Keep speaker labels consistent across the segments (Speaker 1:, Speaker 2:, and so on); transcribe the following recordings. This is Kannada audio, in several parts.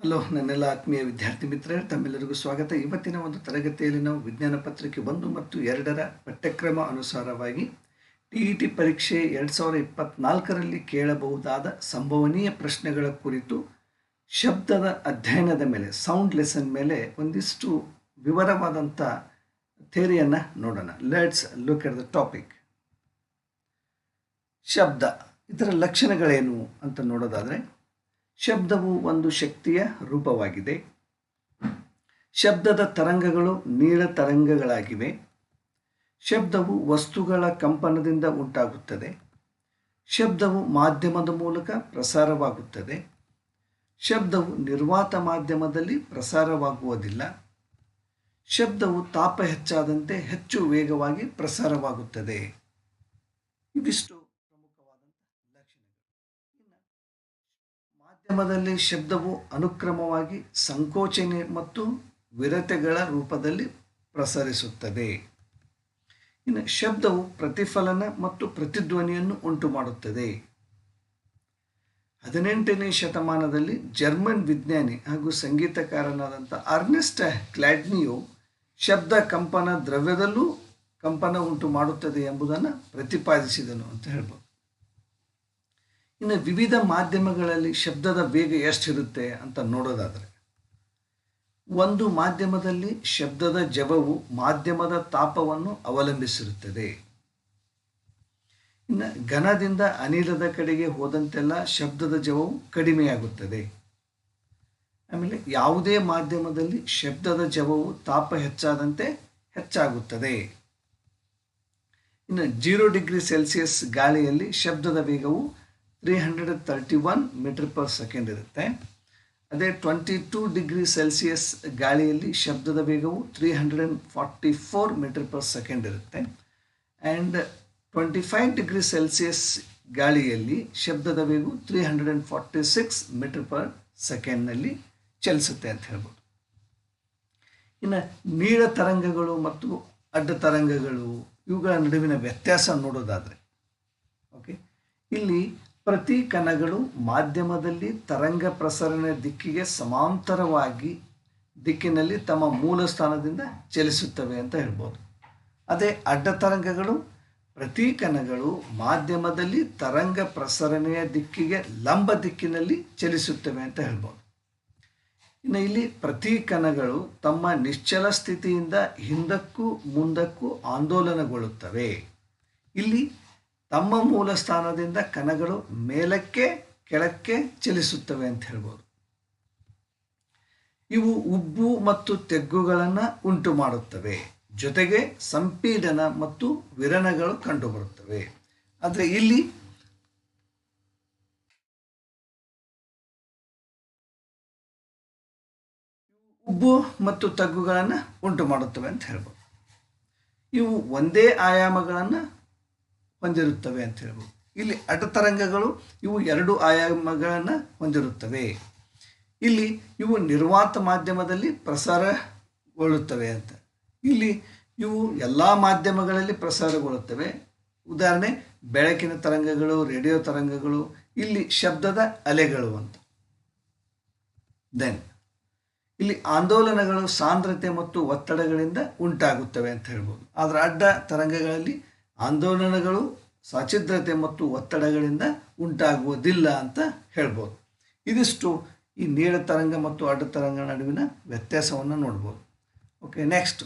Speaker 1: ಹಲೋ ನನ್ನೆಲ್ಲ ಆತ್ಮೀಯ ವಿದ್ಯಾರ್ಥಿ ಮಿತ್ರರೇ, ತಮ್ಮೆಲ್ಲರಿಗೂ ಸ್ವಾಗತ. ಇವತ್ತಿನ ಒಂದು ತರಗತಿಯಲ್ಲಿ ನಾವು ವಿಜ್ಞಾನ ಪತ್ರಿಕೆ ಒಂದು ಮತ್ತು ಎರಡರ ಪಠ್ಯಕ್ರಮ ಅನುಸಾರವಾಗಿ ಟಿ ಇ ಟಿ ಪರೀಕ್ಷೆ ಎರಡು ಸಾವಿರದ ಇಪ್ಪತ್ನಾಲ್ಕರಲ್ಲಿ ಕೇಳಬಹುದಾದ ಸಂಭವನೀಯ ಪ್ರಶ್ನೆಗಳ ಕುರಿತು ಶಬ್ದದ ಅಧ್ಯಯನದ ಮೇಲೆ ಸೌಂಡ್ ಲೆಸನ್ ಮೇಲೆ ಒಂದಿಷ್ಟು ವಿವರವಾದಂಥ ಥೇರಿಯನ್ನು ನೋಡೋಣ. Let's look at the topic ಶಬ್ದ. ಇದರ ಲಕ್ಷಣಗಳೇನು ಅಂತ ನೋಡೋದಾದರೆ ಶಬ್ದವು ಒಂದು ಶಕ್ತಿಯ ರೂಪವಾಗಿದೆ. ಶಬ್ದದ ತರಂಗಗಳು ನೀಳ ತರಂಗಗಳಾಗಿವೆ. ಶಬ್ದವು ವಸ್ತುಗಳ ಕಂಪನದಿಂದ ಉಂಟಾಗುತ್ತದೆ. ಶಬ್ದವು ಮಾಧ್ಯಮದ ಮೂಲಕ ಪ್ರಸಾರವಾಗುತ್ತದೆ. ಶಬ್ದವು ನಿರ್ವಾತ ಮಾಧ್ಯಮದಲ್ಲಿ ಪ್ರಸಾರವಾಗುವುದಿಲ್ಲ. ಶಬ್ದವು ತಾಪ ಹೆಚ್ಚಾದಂತೆ ಹೆಚ್ಚು ವೇಗವಾಗಿ ಪ್ರಸಾರವಾಗುತ್ತದೆ. ಇವಿಷ್ಟು ಮಾಧ್ಯಮದಲ್ಲಿ ಶಬ್ದವು ಅನುಕ್ರಮವಾಗಿ ಸಂಕೋಚನೆ ಮತ್ತು ವಿರತೆಗಳ ರೂಪದಲ್ಲಿ ಪ್ರಸರಿಸುತ್ತದೆ. ಇನ್ನು ಶಬ್ದವು ಪ್ರತಿಫಲನ ಮತ್ತು ಪ್ರತಿಧ್ವನಿಯನ್ನು ಉಂಟು ಮಾಡುತ್ತದೆ ಹದಿನೆಂಟನೇ ಶತಮಾನದಲ್ಲಿ ಜರ್ಮನ್ ವಿಜ್ಞಾನಿ ಹಾಗೂ ಸಂಗೀತಕಾರನಾದಂಥ ಅರ್ನೆಸ್ಟ್ ಕ್ಲಾಡ್ನಿಯು ಶಬ್ದ ಕಂಪನ ದ್ರವ್ಯದಲ್ಲೂ ಕಂಪನ ಉಂಟು ಮಾಡುತ್ತದೆ ಎಂಬುದನ್ನು ಪ್ರತಿಪಾದಿಸಿದನು ಅಂತ ಹೇಳ್ಬೋದು. ಇನ್ನು ವಿವಿಧ ಮಾಧ್ಯಮಗಳಲ್ಲಿ ಶಬ್ದದ ವೇಗ ಎಷ್ಟಿರುತ್ತೆ ಅಂತ ನೋಡೋದಾದರೆ, ಒಂದು ಮಾಧ್ಯಮದಲ್ಲಿ ಶಬ್ದದ ಜವವು ಮಾಧ್ಯಮದ ತಾಪವನ್ನು ಅವಲಂಬಿಸಿರುತ್ತದೆ. ಇನ್ನು ಘನದಿಂದ ಅನಿಲದ ಕಡೆಗೆ ಹೋದಂತೆಲ್ಲ ಶಬ್ದದ ಜವವು ಕಡಿಮೆಯಾಗುತ್ತದೆ. ಆಮೇಲೆ ಯಾವುದೇ ಮಾಧ್ಯಮದಲ್ಲಿ ಶಬ್ದದ ಜವವು ತಾಪ ಹೆಚ್ಚಾದಂತೆ ಹೆಚ್ಚಾಗುತ್ತದೆ. ಇನ್ನು ಜೀರೋ ಡಿಗ್ರಿ ಸೆಲ್ಸಿಯಸ್ ಗಾಳಿಯಲ್ಲಿ ಶಬ್ದದ ವೇಗವು three hundred thirty one metre per second ಇರುತ್ತೆ. ಅದೇ ಟ್ವೆಂಟಿ ಟೂ ಡಿಗ್ರಿ ಸೆಲ್ಸಿಯಸ್ ಗಾಳಿಯಲ್ಲಿ ಶಬ್ದದ ವೇಗವು three hundred and forty four metre per second ಇರುತ್ತೆ. And twenty five degree Celsius ಗಾಳಿಯಲ್ಲಿ ಶಬ್ದದ ವೇಗವು three hundred and forty six metre per ಸೆಕೆಂಡ್ನಲ್ಲಿ ಚಲಿಸುತ್ತೆ ಅಂತ ಹೇಳ್ಬೋದು. ಇನ್ನು ನೀಳ ತರಂಗಗಳು ಮತ್ತು ಅಡ್ಡ ತರಂಗಗಳು ಇವುಗಳ ನಡುವಿನ ವ್ಯತ್ಯಾಸ ನೋಡೋದಾದರೆ ಓಕೆ ಇಲ್ಲಿ ಪ್ರತಿ ಕಣಗಳು ಮಾಧ್ಯಮದಲ್ಲಿ ತರಂಗ ಪ್ರಸರಣ ದಿಕ್ಕಿಗೆ ಸಮಾಂತರವಾಗಿ ದಿಕ್ಕಿನಲ್ಲಿ ತಮ್ಮ ಮೂಲ ಸ್ಥಾನದಿಂದ ಚಲಿಸುತ್ತವೆ ಅಂತ ಹೇಳ್ಬೋದು. ಅದೇ ಅಡ್ಡ ತರಂಗಗಳು ಪ್ರತಿ ಕಣಗಳು ಮಾಧ್ಯಮದಲ್ಲಿ ತರಂಗ ಪ್ರಸರಣೆಯ ದಿಕ್ಕಿಗೆ ಲಂಬ ದಿಕ್ಕಿನಲ್ಲಿ ಚಲಿಸುತ್ತವೆ ಅಂತ ಹೇಳ್ಬೋದು. ಇನ್ನು ಇಲ್ಲಿ ಪ್ರತಿ ಕಣಗಳು ತಮ್ಮ ನಿಶ್ಚಲ ಸ್ಥಿತಿಯಿಂದ ಹಿಂದಕ್ಕೂ ಮುಂದಕ್ಕೂ ಆಂದೋಲನಗೊಳ್ಳುತ್ತವೆ. ಇಲ್ಲಿ ತಮ್ಮ ಮೂಲ ಸ್ಥಾನದಿಂದ ಕಣಗಳು ಮೇಲಕ್ಕೆ, ಕೆಳಕ್ಕೆ ಚಲಿಸುತ್ತವೆ ಅಂತ ಹೇಳ್ಬೋದು. ಇವು ಉಬ್ಬು ಮತ್ತು ತೆಗ್ಗುಗಳನ್ನು ಉಂಟು ಮಾಡುತ್ತವೆ. ಜೊತೆಗೆ ಸಂಪೀಡನ ಮತ್ತು ವಿರಣಗಳು ಕಂಡುಬರುತ್ತವೆ. ಆದರೆ ಇಲ್ಲಿ ಉಬ್ಬು ಮತ್ತು ತಗ್ಗುಗಳನ್ನು ಉಂಟು ಮಾಡುತ್ತವೆ ಅಂತ ಹೇಳ್ಬೋದು. ಇವು ಒಂದೇ ಆಯಾಮಗಳನ್ನು ಹೊಂದಿರುತ್ತವೆ ಅಂತ ಹೇಳ್ಬೋದು. ಇಲ್ಲಿ ಅಡ್ಡತರಂಗಗಳು ಇವು ಎರಡು ಆಯಾಮಗಳನ್ನು ಹೊಂದಿರುತ್ತವೆ. ಇಲ್ಲಿ ಇವು ನಿರ್ವಾತ ಮಾಧ್ಯಮದಲ್ಲಿ ಪ್ರಸಾರಗೊಳ್ಳುತ್ತವೆ ಅಂತ. ಇಲ್ಲಿ ಇವು ಎಲ್ಲ ಮಾಧ್ಯಮಗಳಲ್ಲಿ ಪ್ರಸಾರಗೊಳ್ಳುತ್ತವೆ. ಉದಾಹರಣೆ, ಬೆಳಕಿನ ತರಂಗಗಳು, ರೇಡಿಯೋ ತರಂಗಗಳು, ಇಲ್ಲಿ ಶಬ್ದದ ಅಲೆಗಳು ಅಂತ. ದೆನ್ ಇಲ್ಲಿ ಆಂದೋಲನಗಳು ಸಾಂದ್ರತೆ ಮತ್ತು ಒತ್ತಡಗಳಿಂದ ಉಂಟಾಗುತ್ತವೆ ಅಂತ ಹೇಳ್ಬೋದು. ಆದರೆ ಅಡ್ಡ ತರಂಗಗಳಲ್ಲಿ ಆಂದೋಲನಗಳು ಸಚಿದ್ರತೆ ಮತ್ತು ಒತ್ತಡಗಳಿಂದ ಉಂಟಾಗುವುದಿಲ್ಲ ಅಂತ ಹೇಳ್ಬೋದು. ಇದಿಷ್ಟು ಈ ನೀಳ ತರಂಗ ಮತ್ತು ಅಡ್ಡ ತರಂಗ ನಡುವಿನ ವ್ಯತ್ಯಾಸವನ್ನು ನೋಡ್ಬೋದು. ಓಕೆ ನೆಕ್ಸ್ಟ್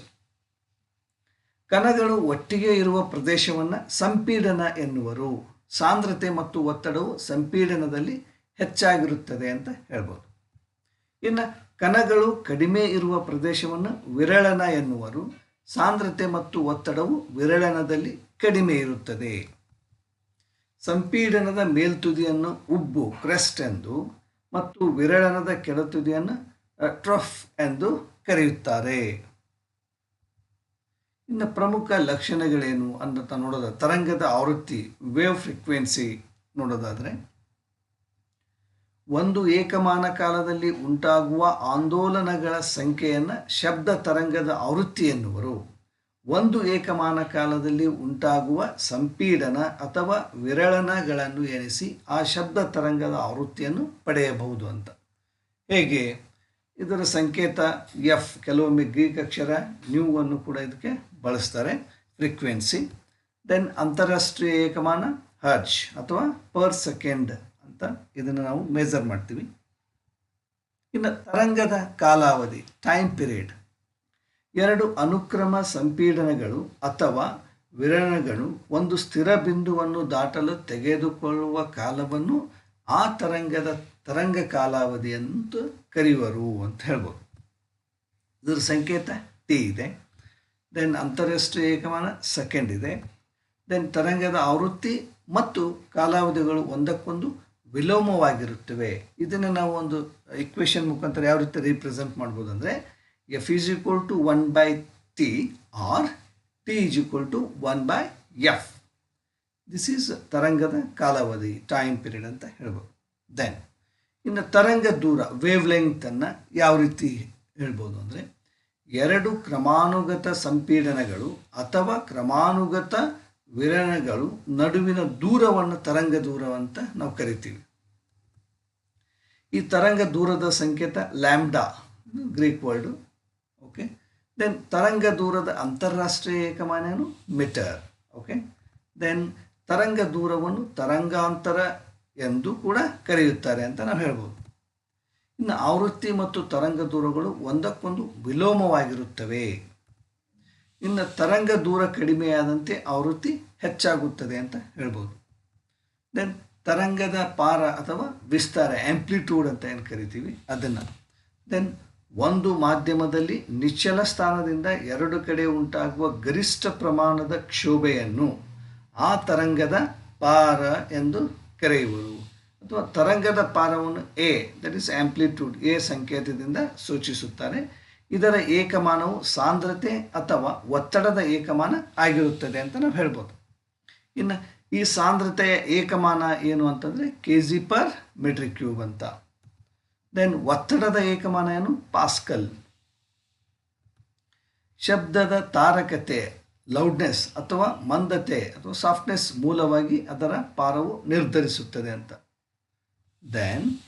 Speaker 1: ಕಣಗಳು ಒಟ್ಟಿಗೆ ಇರುವ ಪ್ರದೇಶವನ್ನು ಸಂಪೀಡನ ಎನ್ನುವರು. ಸಾಂದ್ರತೆ ಮತ್ತು ಒತ್ತಡವು ಸಂಪೀಡನದಲ್ಲಿ ಹೆಚ್ಚಾಗಿರುತ್ತದೆ ಅಂತ ಹೇಳ್ಬೋದು. ಇನ್ನು ಕಣಗಳು ಕಡಿಮೆ ಇರುವ ಪ್ರದೇಶವನ್ನು ವಿರಳನ ಎನ್ನುವರು. ಸಾಂದ್ರತೆ ಮತ್ತು ಒತ್ತಡವು ವಿರಳನದಲ್ಲಿ ಕಡಿಮೆ ಇರುತ್ತದೆ. ಸಂಪೀಡನದ ಮೇಲ್ತುದಿಯನ್ನು ಉಬ್ಬು, ಕ್ರೆಸ್ಟ್ ಎಂದು ಮತ್ತು ವಿರಳನದ ಕೆಳತುದಿಯನ್ನು ಟ್ರಫ್ ಎಂದು ಕರೆಯುತ್ತಾರೆ. ಇನ್ನು ಪ್ರಮುಖ ಲಕ್ಷಣಗಳೇನು ಅಂತ ನೋಡೋದ, ತರಂಗದ ಆವೃತ್ತಿ, ವೇವ್ ಫ್ರೀಕ್ವೆನ್ಸಿ ನೋಡೋದಾದರೆ, ಒಂದು ಏಕಮಾನ ಕಾಲದಲ್ಲಿ ಉಂಟಾಗುವ ಆಂದೋಲನಗಳ ಸಂಖ್ಯೆಯನ್ನು ಶಬ್ದ ತರಂಗದ ಆವೃತ್ತಿ ಎನ್ನುವರು. ಒಂದು ಏಕಮಾನ ಕಾಲದಲ್ಲಿ ಉಂಟಾಗುವ ಸಂಪೀಡನ ಅಥವಾ ವಿರಳನಗಳನ್ನು ಎಣಿಸಿ ಆ ಶಬ್ದ ತರಂಗದ ಆವೃತ್ತಿಯನ್ನು ಪಡೆಯಬಹುದು ಅಂತ. ಹೇಗೆ? ಇದರ ಸಂಕೇತ ಎಫ್, ಕೆಲವೊಮ್ಮೆ ಗ್ರೀಕ್ ಅಕ್ಷರ, ನ್ಯೂ ಅನ್ನು ಕೂಡ ಇದಕ್ಕೆ ಬಳಸ್ತಾರೆ, ಫ್ರೀಕ್ವೆನ್ಸಿ. ದೆನ್ ಅಂತಾರಾಷ್ಟ್ರೀಯ ಏಕಮಾನ, ಹರ್ಜ್, ಅಥವಾ ಪರ್ ಸೆಕೆಂಡ್ ಅಂತ ಇದನ್ನು ನಾವು ಮೇಜರ್ ಮಾಡ್ತೀವಿ. ಇನ್ನು ತರಂಗದ ಕಾಲಾವಧಿ ಟೈಮ್ ಪೀರಿಯಡ್ ಎರಡು ಅನುಕ್ರಮ ಸಂಪೀಡನಗಳು ಅಥವಾ ವಿರಣಗಳು ಒಂದು ಸ್ಥಿರ ಬಿಂದುವನ್ನು ದಾಟಲು ತೆಗೆದುಕೊಳ್ಳುವ ಕಾಲವನ್ನು ಆ ತರಂಗದ ತರಂಗ ಕಾಲಾವಧಿ ಅಂತ ಕರೆಯುವರು ಅಂತ ಹೇಳ್ಬೋದು. ಇದರ ಸಂಕೇತ ಟಿ ಇದೆ. ದೆನ್ ಅಂತಾರಾಷ್ಟ್ರೀಯ ಏಕಮಾನ ಸೆಕೆಂಡ್ ಇದೆ. ದೆನ್ ತರಂಗದ ಆವೃತ್ತಿ ಮತ್ತು ಕಾಲಾವಧಿಗಳು ಒಂದಕ್ಕೊಂದು ವಿಲೋಮವಾಗಿರುತ್ತವೆ. ಇದನ್ನು ನಾವು ಒಂದು ಇಕ್ವೇಷನ್ ಮುಖಾಂತರ ಯಾವ ರೀತಿ ರೀಪ್ರೆಸೆಂಟ್ ಮಾಡ್ಬೋದು ಅಂದರೆ F is equal to one by T R T is equal to one by F this is ತರಂಗದ ಕಾಲಾವಧಿ ಟೈಮ್ ಪೀರಿಯಡ್ ಅಂತ ಹೇಳ್ಬೋದು ದೆನ್ ಇನ್ನು ತರಂಗ ದೂರ ವೇವ್ ಲೆಂಗ್ತನ್ನು ಯಾವ ರೀತಿ ಹೇಳ್ಬೋದು ಅಂದರೆ ಎರಡು ಕ್ರಮಾನುಗತ ಸಂಪೀಡನಗಳು ಅಥವಾ ಕ್ರಮಾನುಗತ ವಿರಣಗಳು ನಡುವಿನ ದೂರವನ್ನು ತರಂಗ ದೂರ ಅಂತ ನಾವು ಕರಿತೀವಿ ಈ ತರಂಗ ದೂರದ ಸಂಕೇತ lambda Greek word okay then ತರಂಗ ದೂರದ ಅಂತಾರಾಷ್ಟ್ರೀಯ ಏಕಮಾನೇನು ಮೀಟರ್ ಓಕೆ ದೆನ್ ತರಂಗ ದೂರವನ್ನು ತರಂಗಾಂತರ ಎಂದು ಕೂಡ ಕರೆಯುತ್ತಾರೆ ಅಂತ ನಾವು ಹೇಳ್ಬೋದು ಇನ್ನು ಆವೃತ್ತಿ ಮತ್ತು ತರಂಗ ದೂರಗಳು ಒಂದಕ್ಕೊಂದು ವಿಲೋಮವಾಗಿರುತ್ತವೆ ಇನ್ನು ತರಂಗ ದೂರ ಕಡಿಮೆಯಾದಂತೆ ಆವೃತ್ತಿ ಹೆಚ್ಚಾಗುತ್ತದೆ ಅಂತ ಹೇಳ್ಬೋದು ದೆನ್ ತರಂಗದ ಪಾರ ಅಥವಾ ವಿಸ್ತಾರ ಆ್ಯಂಪ್ಲಿಟ್ಯೂಡ್ ಅಂತ ಏನು ಕರಿತೀವಿ ಅದನ್ನು ದೆನ್ ಒಂದು ಮಾಧ್ಯಮದಲ್ಲಿ ನಿಶ್ಚಲ ಸ್ಥಾನದಿಂದ ಎರಡು ಕಡೆ ಉಂಟಾಗುವ ಗರಿಷ್ಠ ಪ್ರಮಾಣದ ಕ್ಷೋಭೆಯನ್ನು ಆ ತರಂಗದ ಪಾರ ಎಂದು ಕರೆಯುವರು. ಅಥವಾ ತರಂಗದ ಪಾರವನ್ನು A that is amplitude A ಸಂಕೇತದಿಂದ ಸೂಚಿಸುತ್ತಾರೆ. ಇದರ ಏಕಮಾನವು ಸಾಂದ್ರತೆ ಅಥವಾ ಒತ್ತಡದ ಏಕಮಾನ ಆಗಿರುತ್ತದೆ ಅಂತ ನಾವು ಹೇಳ್ಬೋದು. ಇನ್ನು ಈ ಸಾಂದ್ರತೆಯ ಏಕಮಾನ ಏನು ಅಂತಂದರೆ K G per metre cube ಅಂತ. ದೆನ್ ಒತ್ತಡದ ಏಕಮಾನ ಏನು ಪಾಸ್ಕಲ್ ಶಬ್ದದ ತಾರಕತೆ ಲೌಡ್ನೆಸ್ ಅಥವಾ ಮಂದತೆ ಅಥವಾ ಸಾಫ್ಟ್ನೆಸ್ ಮೂಲವಾಗಿ ಅದರ ಪಾರವು ನಿರ್ಧರಿಸುತ್ತದೆ ಅಂತ. ದೆನ್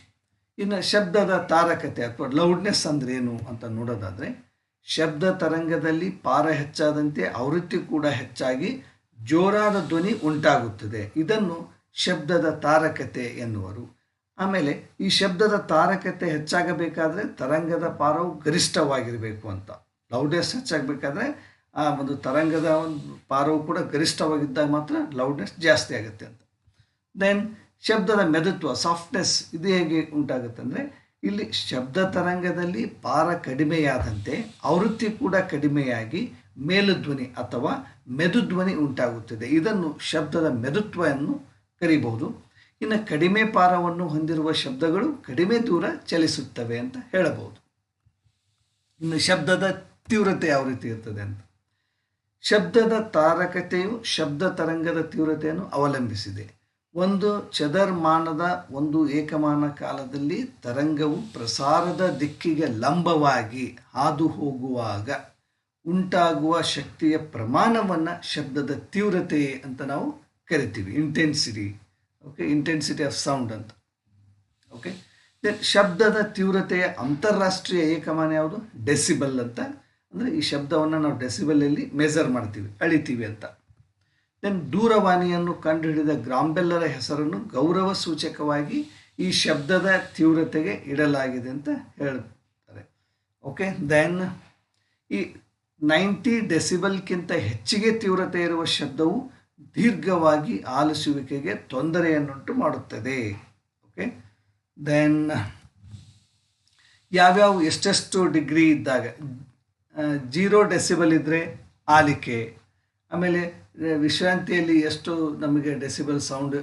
Speaker 1: ಇನ್ನು ಶಬ್ದದ ತಾರಕತೆ ಅಥವಾ ಲೌಡ್ನೆಸ್ ಅಂದ್ರೆ ಏನು ಅಂತ ನೋಡೋದಾದರೆ, ಶಬ್ದ ತರಂಗದಲ್ಲಿ ಪಾರ ಹೆಚ್ಚಾದಂತೆ ಆವೃತ್ತಿ ಕೂಡ ಹೆಚ್ಚಾಗಿ ಜೋರಾದ ಧ್ವನಿ ಉಂಟಾಗುತ್ತದೆ. ಇದನ್ನು ಶಬ್ದದ ತಾರಕತೆ ಎನ್ನುವರು. ಆಮೇಲೆ ಈ ಶಬ್ದದ ತಾರಕತೆ ಹೆಚ್ಚಾಗಬೇಕಾದ್ರೆ ತರಂಗದ ಪಾರವು ಗರಿಷ್ಠವಾಗಿರಬೇಕು ಅಂತ. ಲೌಡ್ನೆಸ್ ಹೆಚ್ಚಾಗಬೇಕಾದ್ರೆ ಆ ಒಂದು ತರಂಗದ ಒಂದು ಪಾರವು ಕೂಡ ಗರಿಷ್ಠವಾಗಿದ್ದಾಗ ಮಾತ್ರ ಲೌಡ್ನೆಸ್ ಜಾಸ್ತಿ ಆಗುತ್ತೆ ಅಂತ. ದೆನ್ ಶಬ್ದದ ಮೆದುತ್ವ ಸಾಫ್ಟ್ನೆಸ್ ಇದು ಹೇಗೆ ಉಂಟಾಗುತ್ತೆ ಅಂದರೆ ಇಲ್ಲಿ ಶಬ್ದ ತರಂಗದಲ್ಲಿ ಪಾರ ಕಡಿಮೆಯಾದಂತೆ ಆವೃತ್ತಿ ಕೂಡ ಕಡಿಮೆಯಾಗಿ ಮೇಲುಧ್ವನಿ ಅಥವಾ ಮೆದುಧ್ವನಿ ಉಂಟಾಗುತ್ತದೆ. ಇದನ್ನು ಶಬ್ದದ ಮೆದುತ್ವವನ್ನು ಕರೀಬಹುದು. ಇನ್ನು ಕಡಿಮೆ ಪಾರವನ್ನು ಹೊಂದಿರುವ ಶಬ್ದಗಳು ಕಡಿಮೆ ದೂರ ಚಲಿಸುತ್ತವೆ ಅಂತ ಹೇಳಬಹುದು. ಇನ್ನು ಶಬ್ದದ ತೀವ್ರತೆ ಯಾವ ರೀತಿ ಇರ್ತದೆ ಅಂತ. ಶಬ್ದದ ತಾರಕತೆಯು ಶಬ್ದ ತರಂಗದ ತೀವ್ರತೆಯನ್ನು ಅವಲಂಬಿಸಿದೆ. ಒಂದು ಚದರ್ಮಾನದ ಒಂದು ಏಕಮಾನ ಕಾಲದಲ್ಲಿ ತರಂಗವು ಪ್ರಸಾರದ ದಿಕ್ಕಿಗೆ ಲಂಬವಾಗಿ ಹಾದು ಹೋಗುವಾಗ ಉಂಟಾಗುವ ಶಕ್ತಿಯ ಪ್ರಮಾಣವನ್ನು ಶಬ್ದದ ತೀವ್ರತೆ ಅಂತ ನಾವು ಕರಿತೀವಿ. Intensity okay intensity of sound ಅಂತ. ಓಕೆ ದೆನ್ ಶಬ್ದದ ತೀವ್ರತೆಯ ಅಂತಾರಾಷ್ಟ್ರೀಯ ಏಕಮಾನ ಯಾವುದು? ಡೆಸಿಬಲ್ ಅಂತ. ಅಂದರೆ ಈ ಶಬ್ದವನ್ನು ನಾವು ಡೆಸಿಬಲಲ್ಲಿ ಮೆಜರ್ ಮಾಡ್ತೀವಿ, ಅಳಿತೀವಿ ಅಂತ. ದೆನ್ ದೂರವಾಣಿಯನ್ನು ಕಂಡುಹಿಡಿದ ಗ್ರಾಂಬೆಲ್ಲರ ಹೆಸರನ್ನು ಗೌರವ ಸೂಚಕವಾಗಿ ಈ ಶಬ್ದದ ತೀವ್ರತೆಗೆ ಇಡಲಾಗಿದೆ ಅಂತ ಹೇಳ್ತಾರೆ. ಓಕೆ ದೆನ್ ಈ ನೈಂಟಿ ಡೆಸಿಬಲ್ಗಿಂತ ಹೆಚ್ಚಿಗೆ ತೀವ್ರತೆ ಇರುವ ಶಬ್ದವು ದೀರ್ಘವಾಗಿ ಆಲಿಸುವಿಕೆಗೆ ತೊಂದರೆಯನ್ನುಂಟು ಮಾಡುತ್ತದೆ. ಓಕೆ ದೆನ್ ಯಾವ್ಯಾವ ಎಷ್ಟೆಷ್ಟು ಡಿಗ್ರಿ ಇದ್ದಾಗ ಜೀರೋ ಡೆಸಿಬಲ್ ಇದ್ದರೆ ಆಲಿಕೆ, ಆಮೇಲೆ ವಿಶ್ರಾಂತಿಯಲ್ಲಿ ಎಷ್ಟು ನಮಗೆ ಡೆಸಿಬಲ್ ಸೌಂಡ್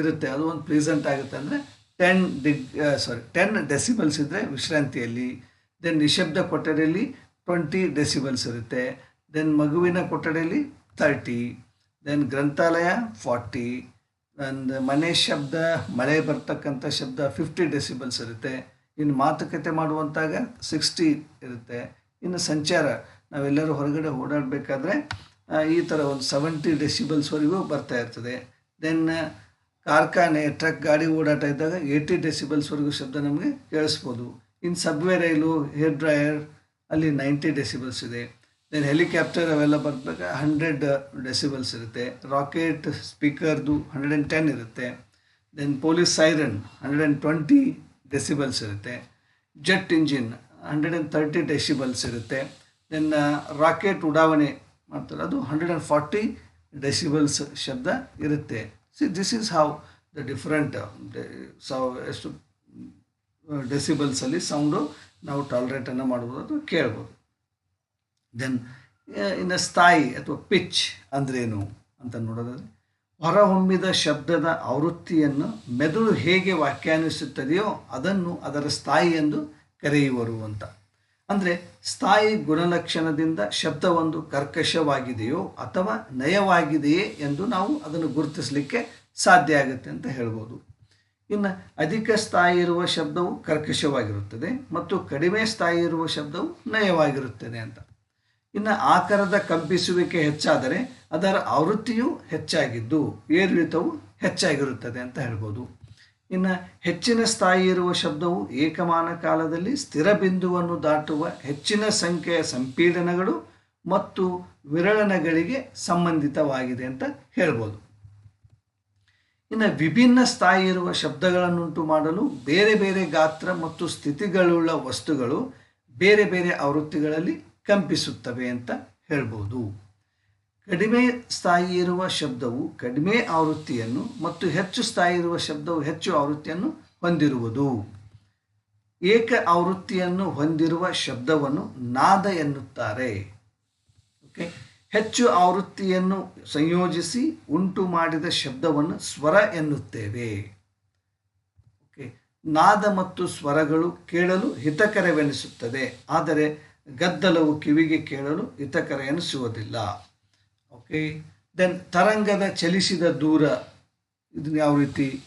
Speaker 1: ಇರುತ್ತೆ, ಅದು ಒಂದು ಪ್ಲೀಸೆಂಟ್ ಆಗುತ್ತೆ ಅಂದರೆ ten dig sorry ten decibels ಇದ್ದರೆ ವಿಶ್ರಾಂತಿಯಲ್ಲಿ ದೆನ್ ನಿಶಬ್ದ ಕೊಠಡಿಯಲ್ಲಿ ಟ್ವೆಂಟಿ ಡೆಸಿಬಲ್ಸ್ ಇರುತ್ತೆ ದೆನ್ ಮಗುವಿನ ಕೊಠಡಿಯಲ್ಲಿ ತರ್ಟಿ ದೆನ್ ಗ್ರಂಥಾಲಯ ಫಾರ್ಟಿ ಒಂದು ಮನೆ ಶಬ್ದ ಮಳೆ ಬರ್ತಕ್ಕಂಥ ಶಬ್ದ ಫಿಫ್ಟಿ ಡೆಸಿಬಲ್ಸ್ ಇರುತ್ತೆ. ಇನ್ನು ಮಾತುಕತೆ ಮಾಡುವಂತಾಗ ಸಿಕ್ಸ್ಟಿ ಇರುತ್ತೆ. ಇನ್ನು ಸಂಚಾರ, ನಾವೆಲ್ಲರೂ ಹೊರಗಡೆ ಓಡಾಡಬೇಕಾದ್ರೆ ಈ ಥರ ಒಂದು ಸೆವೆಂಟಿ ಡೆಸಿಬಲ್ಸ್ವರೆಗೂ ಬರ್ತಾ ಇರ್ತದೆ. ದೆನ್ ಕಾರ್ಖಾನೆ ಟ್ರಕ್ ಗಾಡಿ ಓಡಾಟ ಇದ್ದಾಗ ಏಯ್ಟಿ ಡೆಸಿಬಲ್ಸ್ವರೆಗೂ ಶಬ್ದ ನಮಗೆ ಕೇಳಿಸ್ಬೋದು. ಇನ್ನು ಸಬ್ವೆ ರೈಲು ಹೇರ್ ಡ್ರೈಯರ್ ಅಲ್ಲಿ ನೈಂಟಿ ಡೆಸಿಬಲ್ಸ್ ಇದೆ. ದೆನ್ ಹೆಲಿಕ್ಯಾಪ್ಟರ್ ಅವೆಲ್ಲ ಬರ್ತಾಗ ಹಂಡ್ರೆಡ್ ಡೆಸಿಬಲ್ಸ್ ಇರುತ್ತೆ ರಾಕೆಟ್ ಸ್ಪೀಕರ್ದು ಹಂಡ್ರೆಡ್ ಆ್ಯಂಡ್ ಟೆನ್ ಇರುತ್ತೆ then police siren hundred and twenty decibels ಇರುತ್ತೆ jet engine hundred and thirty decibels ಇರುತ್ತೆ ದೆನ್ ರಾಕೆಟ್ ಉಡಾವಣೆ ಮಾಡ್ತಾರೆ ಅದು ಹಂಡ್ರೆಡ್ ಆ್ಯಂಡ್ ಫಾರ್ಟಿ ಡೆಸಿಬಲ್ಸ್ ಶಬ್ದ ಇರುತ್ತೆ see this is how the different so ಎಷ್ಟು ಡೆಸಿಬಲ್ಸಲ್ಲಿ ಸೌಂಡು ನಾವು ಟಾಲ್ರೇಟನ್ನು ಮಾಡ್ಬೋದು ಅಥವಾ ಕೇಳ್ಬೋದು ದೆನ್ ಇನ್ನು ಸ್ಥಾಯಿ ಅಥವಾ ಪಿಚ್ ಅಂದ್ರೇನು ಅಂತ ನೋಡೋದಾದರೆ, ಹೊರಹೊಮ್ಮಿದ ಶಬ್ದದ ಆವೃತ್ತಿಯನ್ನು ಮೆದುಳು ಹೇಗೆ ವ್ಯಾಖ್ಯಾನಿಸುತ್ತದೆಯೋ ಅದನ್ನು ಅದರ ಸ್ಥಾಯಿ ಎಂದು ಕರೆಯುವರು ಅಂತ. ಅಂದರೆ, ಸ್ಥಾಯಿ ಗುಣಲಕ್ಷಣದಿಂದ ಶಬ್ದವೊಂದು ಕರ್ಕಶವಾಗಿದೆಯೋ ಅಥವಾ ನಯವಾಗಿದೆಯೇ ಎಂದು ನಾವು ಅದನ್ನು ಗುರುತಿಸಲಿಕ್ಕೆ ಸಾಧ್ಯ ಆಗುತ್ತೆ ಅಂತ ಹೇಳ್ಬೋದು. ಇನ್ನು ಅಧಿಕ ಸ್ಥಾಯಿ ಇರುವ ಶಬ್ದವು ಕರ್ಕಶವಾಗಿರುತ್ತದೆ ಮತ್ತು ಕಡಿಮೆ ಸ್ಥಾಯಿ ಇರುವ ಶಬ್ದವು ನಯವಾಗಿರುತ್ತದೆ ಅಂತ. ಇನ್ನು ಆಕಾರದ ಕಂಪಿಸುವಿಕೆ ಹೆಚ್ಚಾದರೆ ಅದರ ಆವೃತ್ತಿಯು ಹೆಚ್ಚಾಗಿದ್ದು ಏರಿಳಿತವು ಹೆಚ್ಚಾಗಿರುತ್ತದೆ ಅಂತ ಹೇಳ್ಬೋದು. ಇನ್ನು ಹೆಚ್ಚಿನ ಸ್ಥಾಯಿ ಇರುವ ಶಬ್ದವು ಏಕಮಾನ ಕಾಲದಲ್ಲಿ ಸ್ಥಿರ ಬಿಂದುವನ್ನು ದಾಟುವ ಹೆಚ್ಚಿನ ಸಂಖ್ಯೆಯ ಸಂಪೀಡನಗಳು ಮತ್ತು ವಿರಳನಗಳಿಗೆ ಸಂಬಂಧಿತವಾಗಿದೆ ಅಂತ ಹೇಳ್ಬೋದು. ಇನ್ನು ವಿಭಿನ್ನ ಸ್ಥಾಯಿ ಇರುವ ಶಬ್ದಗಳನ್ನುಂಟು ಮಾಡಲು ಬೇರೆ ಬೇರೆ ಗಾತ್ರ ಮತ್ತು ಸ್ಥಿತಿಗಳುಳ್ಳ ವಸ್ತುಗಳು ಬೇರೆ ಬೇರೆ ಆವೃತ್ತಿಗಳಲ್ಲಿ ಕಂಪಿಸುತ್ತವೆ ಅಂತ ಹೇಳ್ಬೋದು. ಕಡಿಮೆ ಸ್ಥಾಯಿ ಇರುವ ಶಬ್ದವು ಕಡಿಮೆ ಆವೃತ್ತಿಯನ್ನು ಮತ್ತು ಹೆಚ್ಚು ಸ್ಥಾಯಿ ಇರುವ ಶಬ್ದವು ಹೆಚ್ಚು ಆವೃತ್ತಿಯನ್ನು ಹೊಂದಿರುವುದು. ಏಕ ಆವೃತ್ತಿಯನ್ನು ಹೊಂದಿರುವ ಶಬ್ದವನ್ನು ನಾದ ಎನ್ನುತ್ತಾರೆ. ಓಕೆ ಹೆಚ್ಚು ಆವೃತ್ತಿಯನ್ನು ಸಂಯೋಜಿಸಿ ಉಂಟು ಮಾಡಿದ ಶಬ್ದವನ್ನು ಸ್ವರ ಎನ್ನುತ್ತೇವೆ. ಓಕೆ ನಾದ ಮತ್ತು ಸ್ವರಗಳು ಕೇಳಲು ಹಿತಕರವೆನಿಸುತ್ತದೆ. ಆದರೆ ಗದ್ದಲವು ಕಿವಿಗೆ ಕೇಳಲು ಹಿತಕರ ಎನಿಸುವುದಿಲ್ಲ. ಓಕೆ ದೆನ್ ತರಂಗದ ಚಲಿಸಿದ ದೂರ ಇದನ್ನ ಯಾವ ರೀತಿ?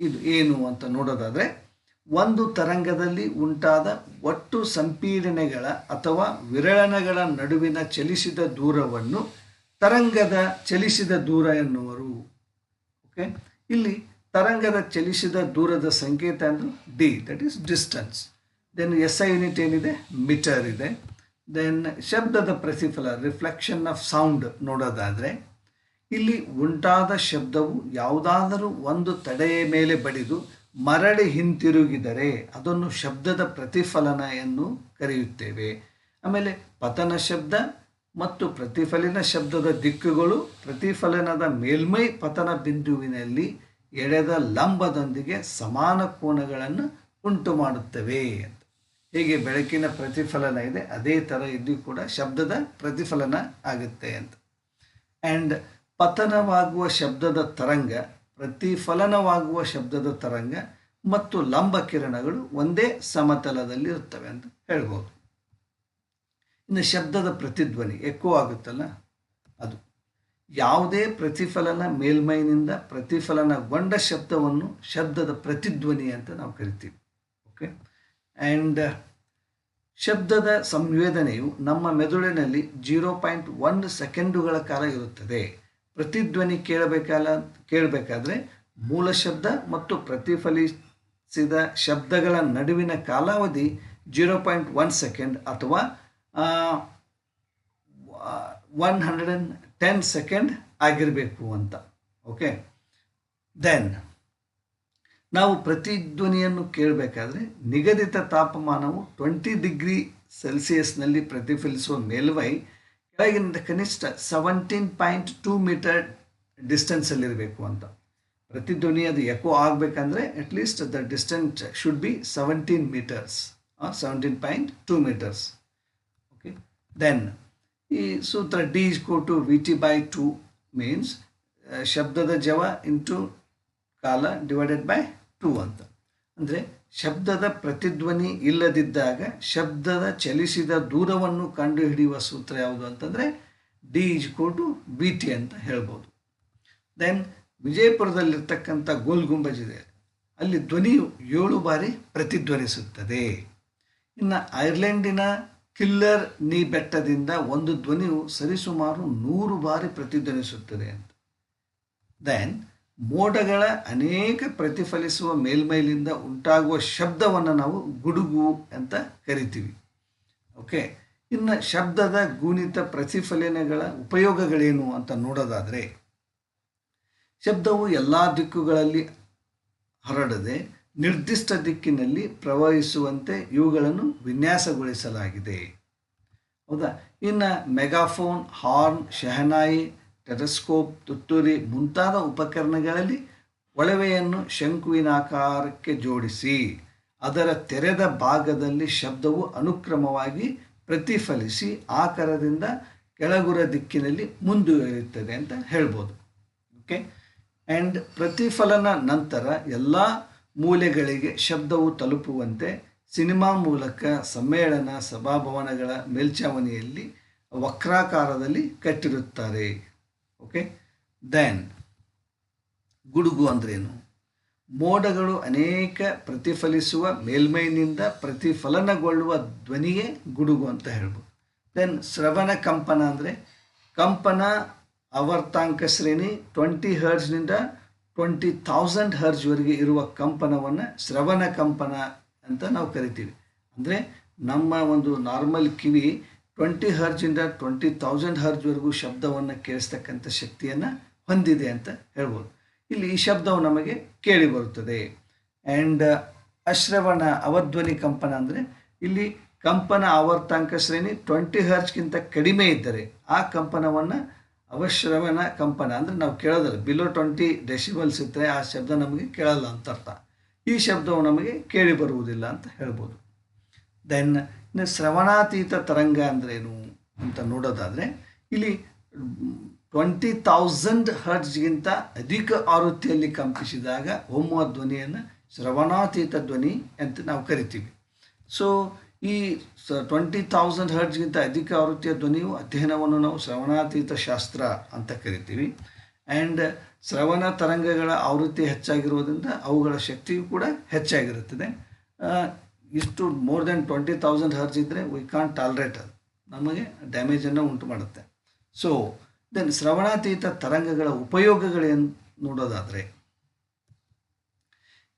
Speaker 1: ಇದು ಏನು ಅಂತ ನೋಡೋದಾದರೆ, ಒಂದು ತರಂಗದಲ್ಲಿ ಉಂಟಾದ ಒಟ್ಟು ಸಂಪೀಡನೆಗಳ ಅಥವಾ ವಿರಳನಗಳ ನಡುವಿನ ಚಲಿಸಿದ ದೂರವನ್ನು ತರಂಗದ ಚಲಿಸಿದ ದೂರ ಎನ್ನುವರು. ಓಕೆ ಇಲ್ಲಿ ತರಂಗದ ಚಲಿಸಿದ ದೂರದ ಸಂಕೇತ ಅಂದರೆ D that is distance then S I unit ಏನಿದೆ? ಮೀಟರ್ ಇದೆ. ದೆನ್ ಶಬ್ದದ ಪ್ರತಿಫಲ ರಿಫ್ಲೆಕ್ಷನ್ ಆಫ್ ಸೌಂಡ್ ನೋಡೋದಾದರೆ, ಇಲ್ಲಿ ಉಂಟಾದ ಶಬ್ದವು ಯಾವುದಾದರೂ ಒಂದು ತಡೆಯ ಮೇಲೆ ಬಡಿದು ಮರಳಿ ಹಿಂತಿರುಗಿದರೆ ಅದನ್ನು ಶಬ್ದದ ಪ್ರತಿಫಲನ ಎಂದು ಕರೆಯುತ್ತೇವೆ. ಆಮೇಲೆ ಪತನ ಶಬ್ದ ಮತ್ತು ಪ್ರತಿಫಲನ ಶಬ್ದದ ದಿಕ್ಕುಗಳು, ಪ್ರತಿಫಲನದ ಮೇಲ್ಮೈ ಪತನ ಬಿಂದುವಿನಲ್ಲಿ ಎಳೆದ ಲಂಬದೊಂದಿಗೆ ಸಮಾನ ಕೋನಗಳನ್ನು ಉಂಟು ಮಾಡುತ್ತವೆ ಅಂತ. ಹೇಗೆ ಬೆಳಕಿನ ಪ್ರತಿಫಲನ ಇದೆ, ಅದೇ ಥರ ಇದ್ದು ಕೂಡ ಶಬ್ದದ ಪ್ರತಿಫಲನ ಆಗುತ್ತೆ ಅಂತ. ಆ್ಯಂಡ್ ಪತನವಾಗುವ ಶಬ್ದದ ತರಂಗ, ಪ್ರತಿಫಲನವಾಗುವ ಶಬ್ದದ ತರಂಗ ಮತ್ತು ಲಂಬ ಕಿರಣಗಳು ಒಂದೇ ಸಮತಲದಲ್ಲಿ ಇರುತ್ತವೆ ಅಂತ ಹೇಳ್ಬೋದು. ಇನ್ನು ಶಬ್ದದ ಪ್ರತಿಧ್ವನಿ ಎಕ್ಕೋ ಆಗುತ್ತಲ್ಲ? ಅದು ಯಾವುದೇ ಪ್ರತಿಫಲನ ಮೇಲ್ಮೈನಿಂದ ಪ್ರತಿಫಲನಗೊಂಡ ಶಬ್ದವನ್ನು ಶಬ್ದದ ಪ್ರತಿಧ್ವನಿ ಅಂತ ನಾವು ಕರಿತೀವಿ. ಓಕೆ ಆ್ಯಂಡ್ ಶಬ್ದದ ಸಂವೇದನೆಯು ನಮ್ಮ ಮೆದುಳಿನಲ್ಲಿ ಜೀರೋ ಪಾಯಿಂಟ್ ಒನ್ ಸೆಕೆಂಡುಗಳ ಕಾಲ ಇರುತ್ತದೆ. ಪ್ರತಿಧ್ವನಿ ಕೇಳಬೇಕಾಲ ಕೇಳಬೇಕಾದ್ರೆ ಮೂಲ ಶಬ್ದ ಮತ್ತು ಪ್ರತಿಫಲಿಸಿದ ಶಬ್ದಗಳ ನಡುವಿನ ಕಾಲಾವಧಿ ಜೀರೋ ಪಾಯಿಂಟ್ ಒನ್ ಸೆಕೆಂಡ್ ಅಥವಾ one hundred and ten second ಆಗಿರಬೇಕು ಅಂತ. ಓಕೆ ದೆನ್ ನಾವು ಪ್ರತಿಧ್ವನಿಯನ್ನು ಕೇಳಬೇಕಾದ್ರೆ ನಿಗದಿತ ತಾಪಮಾನವು ಟ್ವೆಂಟಿ ಡಿಗ್ರಿ ಸೆಲ್ಸಿಯಸ್ನಲ್ಲಿ ಪ್ರತಿಫಲಿಸುವ ಮೇಲ್ವೈ ಕೆಳಗಿನಿಂದ ಕನಿಷ್ಠ ಸೆವೆಂಟೀನ್ ಪಾಯಿಂಟ್ ಟೂ ಮೀಟರ್ ಡಿಸ್ಟೆನ್ಸಲ್ಲಿರಬೇಕು ಅಂತ. ಪ್ರತಿಧ್ವನಿ ಅದು ಎಕೋ ಆಗಬೇಕಂದ್ರೆ at least the distance should be seventeen metres seventeen point two metres okay then ಈ ಸೂತ್ರ D is co to v t by two means ಶಬ್ದದ ಜವ ಇಂಟು ಕಾಲ ಡಿವೈಡೆಡ್ ಬೈ ಅಂತ. ಅಂದರೆ ಶಬ್ದದ ಪ್ರತಿಧ್ವನಿ ಇಲ್ಲದಿದ್ದಾಗ ಶಬ್ದದ ಚಲಿಸಿದ ದೂರವನ್ನು ಕಂಡುಹಿಡಿಯುವ ಸೂತ್ರ ಯಾವುದು ಅಂತಂದರೆ D equal to B T ಅಂತ ಹೇಳ್ಬೋದು. ದೆನ್ ವಿಜಯಪುರದಲ್ಲಿರ್ತಕ್ಕಂಥ ಗೋಲ್ ಗುಂಬಜ್ ಇದೆ. ಅಲ್ಲಿ ಧ್ವನಿಯು ಏಳು ಬಾರಿ ಪ್ರತಿಧ್ವನಿಸುತ್ತದೆ. ಇನ್ನು ಐರ್ಲೆಂಡಿನ ಕಿಲ್ಲರ್ ನೀ ಬೆಟ್ಟದಿಂದ ಒಂದು ಧ್ವನಿಯು ಸರಿಸುಮಾರು ನೂರು ಬಾರಿ ಪ್ರತಿಧ್ವನಿಸುತ್ತದೆ ಅಂತ. ದೆನ್ ಮೋಡಗಳ ಅನೇಕ ಪ್ರತಿಫಲಿಸುವ ಮೇಲ್ಮೈಲಿಂದ ಉಂಟಾಗುವ ಶಬ್ದವನ್ನು ನಾವು ಗುಡುಗು ಅಂತ ಕರಿತೀವಿ. ಓಕೆ? ಇನ್ನು ಶಬ್ದದ ಗೂಣಿತ ಪ್ರತಿಫಲನೆಗಳ ಉಪಯೋಗಗಳೇನು ಅಂತ ನೋಡೋದಾದರೆ, ಶಬ್ದವು ಎಲ್ಲ ದಿಕ್ಕುಗಳಲ್ಲಿ ಹರಡದೆ ನಿರ್ದಿಷ್ಟ ದಿಕ್ಕಿನಲ್ಲಿ ಪ್ರವಹಿಸುವಂತೆ ಇವುಗಳನ್ನು ವಿನ್ಯಾಸಗೊಳಿಸಲಾಗಿದೆ. ಹೌದಾ? ಇನ್ನು ಮೆಗಾಫೋನ್, ಹಾರ್ನ್, ಶಹನಾಯಿ ಟೆರಸ್ಕೋಪ್ ತುತ್ತೂರಿ ಮುಂತಾದ ಉಪಕರಣಗಳಲ್ಲಿ ಒಳವೆಯನ್ನು ಶಂಕುವಿನಾಕಾರಕ್ಕೆ ಜೋಡಿಸಿ, ಅದರ ತೆರೆದ ಭಾಗದಲ್ಲಿ ಶಬ್ದವು ಅನುಕ್ರಮವಾಗಿ ಪ್ರತಿಫಲಿಸಿ ಆಕಾರದಿಂದ ಕೆಳಗುರ ದಿಕ್ಕಿನಲ್ಲಿ ಮುಂದುವರಿಯುತ್ತದೆ ಅಂತ ಹೇಳ್ಬೋದು. ಓಕೆ ಆ್ಯಂಡ್ ಪ್ರತಿಫಲನ ನಂತರ ಎಲ್ಲ ಮೂಲೆಗಳಿಗೆ ಶಬ್ದವು ತಲುಪುವಂತೆ ಸಿನಿಮಾ ಮೂಲಕ ಸಮ್ಮೇಳನ, ಸಭಾಭವನಗಳ ಮೇಲ್ಛಾವಣಿಯಲ್ಲಿ ವಕ್ರಾಕಾರದಲ್ಲಿ ಕಟ್ಟಿರುತ್ತಾರೆ. ಓಕೆ ದೆನ್ ಗುಡುಗು ಅಂದ್ರೇನು? ಮೋಡಗಳು ಅನೇಕ ಪ್ರತಿಫಲಿಸುವ, ಮೇಲ್ಮೈನಿಂದ ಪ್ರತಿಫಲನಗೊಳ್ಳುವ ಧ್ವನಿಗೆ ಗುಡುಗು ಅಂತ ಹೇಳ್ಬೋದು. ದೆನ್ ಶ್ರವಣ ಕಂಪನ ಅಂದರೆ, ಕಂಪನ ಆವರ್ತಾಂಕ ಶ್ರೇಣಿ ಟ್ವೆಂಟಿ ಹರ್ಜ್ನಿಂದ ಟ್ವೆಂಟಿ ಥೌಸಂಡ್ ಹರ್ಜ್ವರೆಗೆ ಇರುವ ಕಂಪನವನ್ನು ಶ್ರವಣ ಕಂಪನ ಅಂತ ನಾವು ಕರಿತೀವಿ. ಅಂದರೆ, ನಮ್ಮ ಒಂದು ನಾರ್ಮಲ್ ಕಿವಿ ಟ್ವೆಂಟಿ ಹರ್ಜಿಂದ ಟ್ವೆಂಟಿ ತೌಸಂಡ್ ಹರ್ಜ್ವರೆಗೂ ಶಬ್ದವನ್ನು ಕೇಳಿಸ್ತಕ್ಕಂಥ ಶಕ್ತಿಯನ್ನು ಹೊಂದಿದೆ ಅಂತ ಹೇಳ್ಬೋದು. ಇಲ್ಲಿ ಈ ಶಬ್ದವು ನಮಗೆ ಕೇಳಿ ಬರುತ್ತದೆ. ಆ್ಯಂಡ್ ಅಶ್ರವಣ ಅವಧ್ವನಿ ಕಂಪನ ಅಂದರೆ ಇಲ್ಲಿ ಕಂಪನ ಆವರ್ತಾಂಕ ಶ್ರೇಣಿ ಟ್ವೆಂಟಿ ಹರ್ಜ್ಗಿಂತ ಕಡಿಮೆ ಇದ್ದರೆ ಆ ಕಂಪನವನ್ನು ಅವಶ್ರವಣ ಕಂಪನ ಅಂದರೆ ನಾವು ಕೇಳೋದಲ್ಲ. ಬಿಲೋ ಟ್ವೆಂಟಿ ಡೆಸಿಬಲ್ಸ್ ಇದ್ದರೆ ಆ ಶಬ್ದ ನಮಗೆ ಕೇಳಲ್ಲ ಅಂತ ಅರ್ಥ. ಈ ಶಬ್ದವು ನಮಗೆ ಕೇಳಿ ಬರುವುದಿಲ್ಲ ಅಂತ ಹೇಳ್ಬೋದು. ದೆನ್ ಇನ್ನು ಶ್ರವಣಾತೀತ ತರಂಗ ಅಂದ್ರೇನು ಅಂತ ನೋಡೋದಾದರೆ, ಇಲ್ಲಿ ಟ್ವೆಂಟಿ ತೌಸಂಡ್ ಹರ್ಜ್ಗಿಂತ ಅಧಿಕ ಆವೃತ್ತಿಯಲ್ಲಿ ಕಂಪಿಸಿದಾಗ ಹೋಮುವ ಧ್ವನಿಯನ್ನು ಶ್ರವಣಾತೀತ ಧ್ವನಿ ಅಂತ ನಾವು ಕರಿತೀವಿ. ಸೊ ಈ ಟ್ವೆಂಟಿ ತೌಸಂಡ್ ಹರ್ಜ್ಗಿಂತ ಅಧಿಕ ಆವೃತ್ತಿಯ ಧ್ವನಿಯು ಅಧ್ಯಯನವನ್ನು ನಾವು ಶ್ರವಣಾತೀತ ಶಾಸ್ತ್ರ ಅಂತ ಕರಿತೀವಿ. ಆ್ಯಂಡ್ ಶ್ರವಣ ತರಂಗಗಳ ಆವೃತ್ತಿ ಹೆಚ್ಚಾಗಿರುವುದರಿಂದ ಅವುಗಳ ಶಕ್ತಿಯು ಕೂಡ ಹೆಚ್ಚಾಗಿರುತ್ತದೆ. ಇಷ್ಟು more than twenty thousand hertz ಇದ್ದರೆ ವಿ ಕಾನ್ ಟಾಲ್ರೇಟ್ ಅದು. ನಮಗೆ ಡ್ಯಾಮೇಜನ್ನು ಉಂಟು ಮಾಡುತ್ತೆ. ಸೊ ದೆನ್ ಶ್ರವಣಾತೀತ ತರಂಗಗಳ ಉಪಯೋಗಗಳೇನು ನೋಡೋದಾದರೆ,